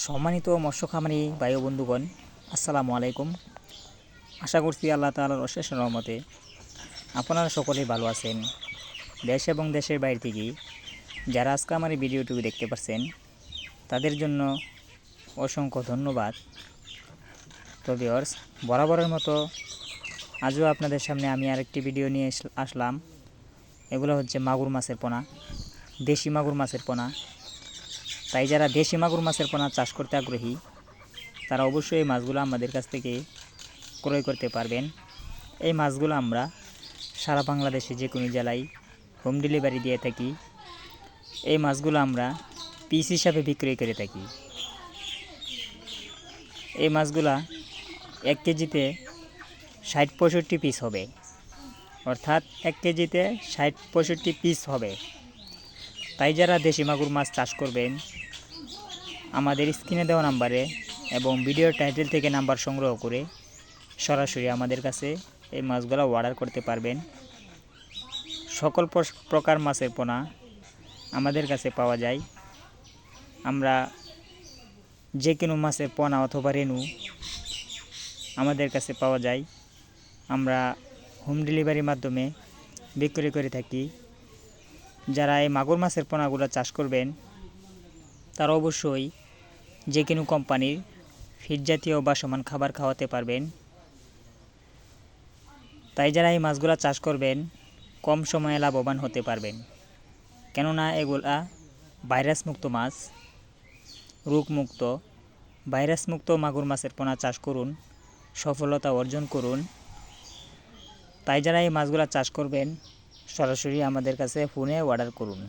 সম্মানিত মৎস্য খামারি বায়ু বন্ধুগণ, আসসালামু আলাইকুম। আশা করছি আল্লাহ তাআলার অশেষ রহমতে আপনারা সকলেই ভালো আছেন। দেশ এবং দেশের বাইরে থেকে যারা আজকে আমার এই ভিডিওটুকু দেখতে পাচ্ছেন তাদের জন্য অসংখ্য ধন্যবাদ। তো ভিওর্স বরাবরের মতো আজও আপনাদের সামনে আমি আরেকটি ভিডিও নিয়ে আসলাম। এগুলো হচ্ছে মাগুর মাছের পোনা, দেশি মাগুর মাছের পোনা। তাই যারা দেশি মাগুর মাছের পোনা চাষ করতে আগ্রহী, তারা অবশ্যই এই মাছগুলো আমাদের কাছ থেকে ক্রয় করতে পারবেন। এই মাছগুলো আমরা সারা বাংলাদেশে যে কোনো জেলায় হোম ডেলিভারি দিয়ে থাকি। এই মাছগুলো আমরা পিস হিসাবে বিক্রয় করে থাকি। এই মাছগুলা এক কেজিতে ষাট পঁয়ষট্টি পিস হবে। অর্থাৎ এক কেজিতে ষাট পঁয়ষট্টি পিস হবে। তাই যারা দেশি মাগুর মাছ চাষ করবেন, আমাদের স্ক্রিনে দেওয়া নাম্বারে এবং ভিডিওর টাইটেল থেকে নাম্বার সংগ্রহ করে সরাসরি আমাদের কাছে এই মাছগুলো অর্ডার করতে পারবেন। সকল প্রকার মাছের পোনা আমাদের কাছে পাওয়া যায়। আমরা যে কোনো মাছের পোনা অথবা রেনু আমাদের কাছে পাওয়া যায়। আমরা হোম ডেলিভারির মাধ্যমে বিক্রি করে থাকি। যারা এই মাগুর মাছের পোনাগুলো চাষ করবেন, তারা অবশ্যই যে কোনো কোম্পানির ফিড জাতীয় বা সমান খাবার খাওয়াতে পারবেন। তাই যারা এই মাছগুলো চাষ করবেন, কম সময়ে লাভবান হতে পারবেন। কেননা এগুলা ভাইরাস মুক্ত মাছ, রোগমুক্ত ভাইরাস মুক্ত মাগুর মাছের পোনা চাষ করুন, সফলতা অর্জন করুন। তাই যারা এই মাছগুলো চাষ করবেন সরাসরি আমাদের কাছে ফোনে অর্ডার করুন।